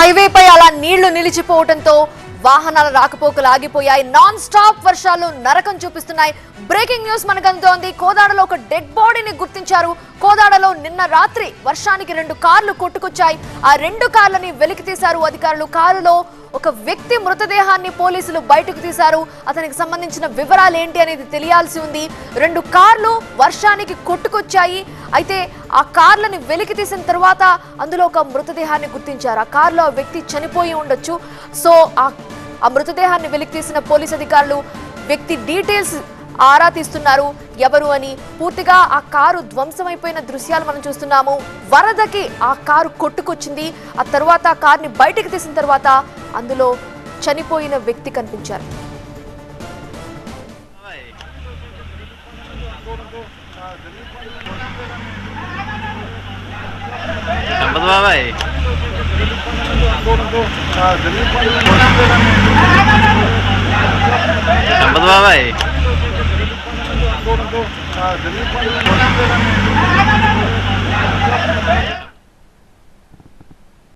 హైవేపై అలా నీళ్ళు నిలిచిపోవడంతో వాహనాల రాకపోకలు ఆగిపోయాయి. నాన్ స్టాప్ వర్షాలు నరకం చూపిస్తున్నాయి. బ్రేకింగ్ న్యూస్ మనకు అందుతోంది కోదాడలో ఒక డెడ్ బాడీని గుర్తించారు. కోదాడలో నిన్న రాత్రి వర్షానికి రెండు కార్లు కొట్టుకొచ్చాయి. ఆ రెండు కార్లని వెలికి తీశారు అధికారులు. కారులో ఒక వ్యక్తి మృతదేహాన్ని పోలీసులు బయటకు తీశారు. అతనికి సంబంధించిన వివరాలు ఏంటి అనేది తెలియాల్సి ఉంది. రెండు కార్లు వర్షానికి కొట్టుకొచ్చాయి. అయితే ఆ కార్లని వెలికి తీసిన తర్వాత అందులో ఒక మృతదేహాన్ని గుర్తించారు. ఆ కారులో వ్యక్తి చనిపోయి ఉండొచ్చు. సో ఆ మృతదేహాన్ని వెలికి తీసిన పోలీస్ అధికారులు వ్యక్తి డీటెయిల్స్ ఆరా తీస్తున్నారు. ఎవరు అని పూర్తిగా ఆ కారు ధ్వంసమైపోయిన దృశ్యాలు మనం చూస్తున్నాము. వరదకి ఆ కారు కొట్టుకొచ్చింది. ఆ తర్వాత ఆ కార్ని బయటకు తీసిన తర్వాత అందులో చనిపోయిన వ్యక్తి కనిపించారు. బాబాయ్. సంపత్ బాబాయ్